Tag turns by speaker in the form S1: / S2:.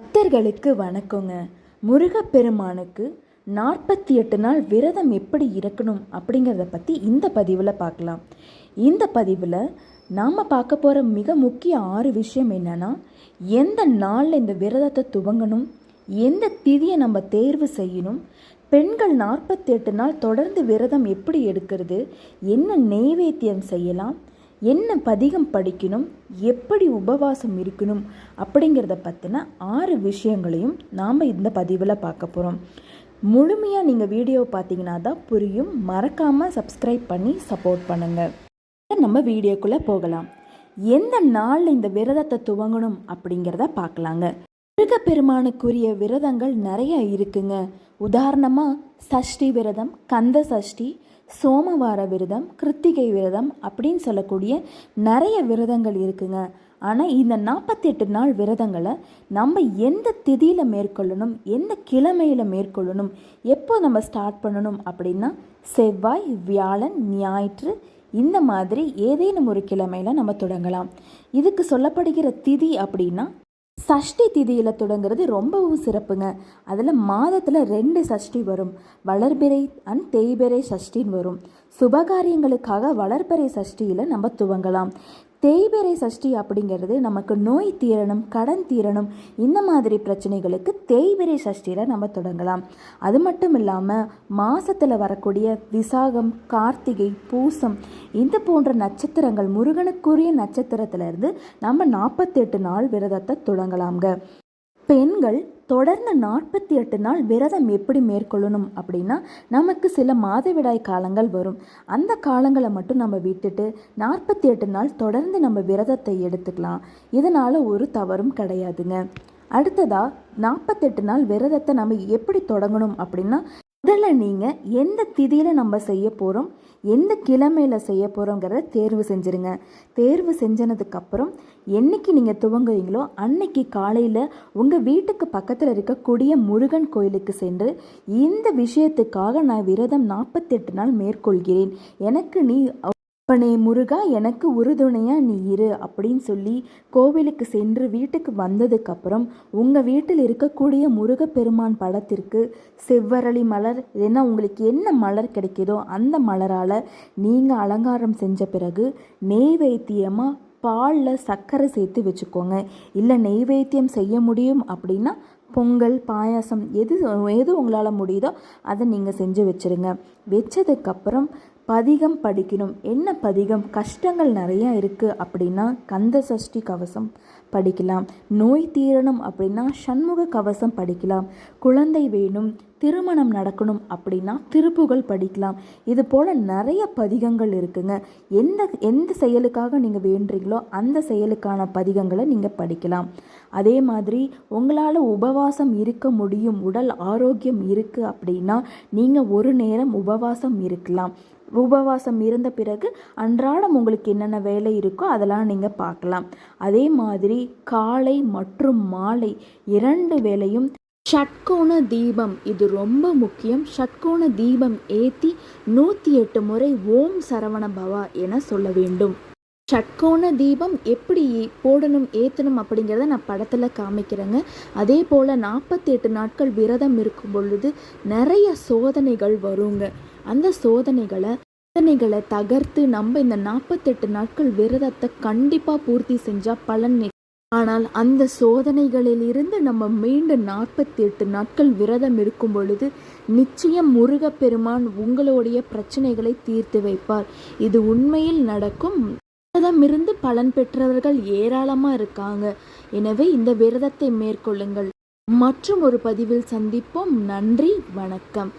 S1: பக்தர்களுக்கு வணக்கங்க. முருகப்பெருமானுக்கு நாற்பத்தி எட்டு நாள் விரதம் எப்படி இருக்கணும் அப்படிங்கிறத பற்றி இந்த பதிவில் பார்க்கலாம். இந்த பதிவில் நாம் பார்க்க போகிற மிக முக்கிய ஆறு விஷயம் என்னென்னா எந்த நாளில் இந்த விரதத்தை துவங்கணும் எந்த திதியை நம்ம தேர்வு செய்யணும் பெண்கள் நாற்பத்தி எட்டு நாள் தொடர்ந்து விரதம் எப்படி எடுக்கிறது என்ன நெய்வேத்தியம் செய்யலாம் என்ன பதிகம் படிக்கணும் எப்படி உபவாசம் இருக்கணும் அப்படிங்கிறத பற்றின ஆறு விஷயங்களையும் நாம் இந்த பதிவில் பார்க்க போகிறோம் முழுமையாக நீங்கள் வீடியோவை பார்த்தீங்கன்னா தான் புரியும். மறக்காமல் சப்ஸ்கிரைப் பண்ணி சப்போர்ட் பண்ணுங்கள் நம்ம வீடியோக்குள்ளே போகலாம். எந்த நாளில் இந்த விரதத்தை துவங்கணும் அப்படிங்கிறத பார்க்கலாங்க. முருகப்பெருமானுக்குரிய விரதங்கள் நிறைய இருக்குங்க. உதாரணமாக சஷ்டி விரதம் கந்த சஷ்டி சோமவார விரதம் கிருத்திகை விரதம் அப்படின்னு சொல்லக்கூடிய நிறைய விரதங்கள் இருக்குங்க. ஆனால் இந்த நாற்பத்தெட்டு நாள் விரதங்களை நம்ம எந்த திதியில் மேற்கொள்ளணும் எந்த கிழமையில் மேற்கொள்ளணும் எப்போ நம்ம ஸ்டார்ட் பண்ணணும் அப்படின்னா செவ்வாய் வியாழன் ஞாயிற்று இந்த மாதிரி ஏதேனும் ஒரு கிழமையில் நம்ம தொடங்கலாம். இதுக்கு சொல்லப்படுகிற திதி அப்படின்னா சஷ்டி திதியில் தொடங்குறது ரொம்பவும் சிறப்புங்க. அதில் மாதத்தில் ரெண்டு சஷ்டி வரும். வளர்பிறை அண்ட் தேய்பிறை சஷ்டின்னு வரும். சுபகாரியங்களுக்காக வளர்பிறை சஷ்டியில் நம்ம துவங்கலாம். தேய்பிறை சஷ்டி அப்படிங்கிறது நமக்கு நோய் தீரணும் கடன் தீரணும் இந்த மாதிரி பிரச்சனைகளுக்கு தேய்பிறை சஷ்டியில் நம்ம தொடங்கலாம். அது மட்டும் இல்லாமல் மாதத்தில் வரக்கூடிய விசாகம் கார்த்திகை பூசம் இந்த போன்ற நட்சத்திரங்கள் முருகனுக்குரிய நட்சத்திரத்திலிருந்து நம்ம நாற்பத்தெட்டு நாள் விரதத்தை தொடங்கலாம்ங்க. பெண்கள் தொடர்ந்து நாற்பத்தி எட்டு நாள் விரதம் எப்படி மேற்கொள்ளணும் அப்படின்னா நமக்கு சில மாதவிடாய் காலங்கள் வரும். அந்த காலங்களை மட்டும் நம்ம விட்டுட்டு நாற்பத்தி எட்டு நாள் தொடர்ந்து நம்ம விரதத்தை எடுத்துக்கலாம். இதனால் ஒரு தவறும் கிடையாதுங்க. அடுத்ததாக நாற்பத்தெட்டு நாள் விரதத்தை நம்ம எப்படி தொடங்கணும் அப்படின்னா முதல்ல நீங்கள் எந்த திதியில் நம்ம செய்ய போகிறோம் எந்த கிழமையில் செய்ய போகிறோங்கிறத தேர்வு செஞ்சுருங்க. தேர்வு செஞ்சனதுக்கப்புறம் என்னைக்கு நீங்கள் துவங்குவீங்களோ அன்னைக்கு காலையில் உங்கள் வீட்டுக்கு பக்கத்தில் இருக்கக்கூடிய முருகன் கோயிலுக்கு சென்று இந்த விஷயத்துக்காக நான் விரதம் நாற்பத்தெட்டு நாள் மேற்கொள்கிறேன். எனக்கு நீ அப்பனே முருகா எனக்கு உறுதுணையாக நீ இரு அப்படின்னு சொல்லி கோவிலுக்கு சென்று வீட்டுக்கு வந்ததுக்கப்புறம் உங்கள் வீட்டில் இருக்கக்கூடிய முருகப்பெருமான் படத்திற்கு செவ்வரளி மலர் ஏன்னா உங்களுக்கு என்ன மலர் கிடைக்கிதோ அந்த மலரால் நீங்கள் அலங்காரம் செஞ்ச பிறகு நெய்வேத்தியமாக பாலில் சர்க்கரை சேர்த்து வச்சுக்கோங்க. இல்லை நெய்வேத்தியம் செய்ய முடியும் அப்படின்னா பொங்கல் பாயாசம் எது எது உங்களால் முடியுதோ அதை நீங்கள் செஞ்சு வச்சுருங்க. வச்சதுக்கப்புறம் பதிகம் படிக்கணும். என்ன பதிகம்? கஷ்டங்கள் நிறையா இருக்குது அப்படின்னா கந்த சஷ்டி கவசம் படிக்கலாம். நோய் தீரணும் அப்படின்னா சண்முக கவசம் படிக்கலாம். குழந்தை வேணும் திருமணம் நடக்கணும் அப்படின்னா திருப்புகள் படிக்கலாம். இது போல் நிறைய பதிகங்கள் இருக்குங்க. எந்த எந்த செயலுக்காக நீங்கள் வேண்டுறீங்களோ அந்த செயலுக்கான பதிகங்களை நீங்கள் படிக்கலாம். அதே மாதிரி உங்களால் உபவாசம் இருக்க முடியும் உடல் ஆரோக்கியம் இருக்குது அப்படின்னா நீங்கள் ஒரு நேரம் உபவாசம் இருக்கலாம். உபவாசம் இருந்த பிறகு அன்றாடம் உங்களுக்கு என்னென்ன வேலை இருக்கோ அதெல்லாம் நீங்கள் பார்க்கலாம். அதே மாதிரி காலை மற்றும் மாலை இரண்டு வேலையும் ஷட்கோண தீபம் இது ரொம்ப முக்கியம். ஷட்கோண தீபம் ஏற்றி நூற்றி எட்டு முறை ஓம் சரவண பவா என சொல்ல வேண்டும். ஷட்கோண தீபம் எப்படி போடணும் ஏற்றணும் அப்படிங்கிறத நான் படத்தில் காமிக்கிறேங்க. அதே போல் நாற்பத்தி எட்டு நாட்கள் விரதம் இருக்கும் பொழுது நிறைய சோதனைகள் வருங்க. அந்த சோதனைகளை சோதனைகளை தகர்த்து நம்ம இந்த நாற்பத்தெட்டு நாட்கள் விரதத்தை கண்டிப்பாக பூர்த்தி செஞ்சால் பலன் ஆனால் அந்த சோதனைகளிலிருந்து நம்ம மீண்டும் நாற்பத்தி எட்டு நாட்கள் விரதம் இருக்கும் பொழுது நிச்சயம் முருகப்பெருமான் உங்களுடைய பிரச்சனைகளை தீர்த்து வைப்பார். இது உண்மையில் நடக்கும். விரதமிருந்து பலன் பெற்றவர்கள் ஏராளமாக இருக்காங்க. எனவே இந்த விரதத்தை மேற்கொள்ளுங்கள். மற்றும் ஒரு பதிவில் சந்திப்போம். நன்றி. வணக்கம்.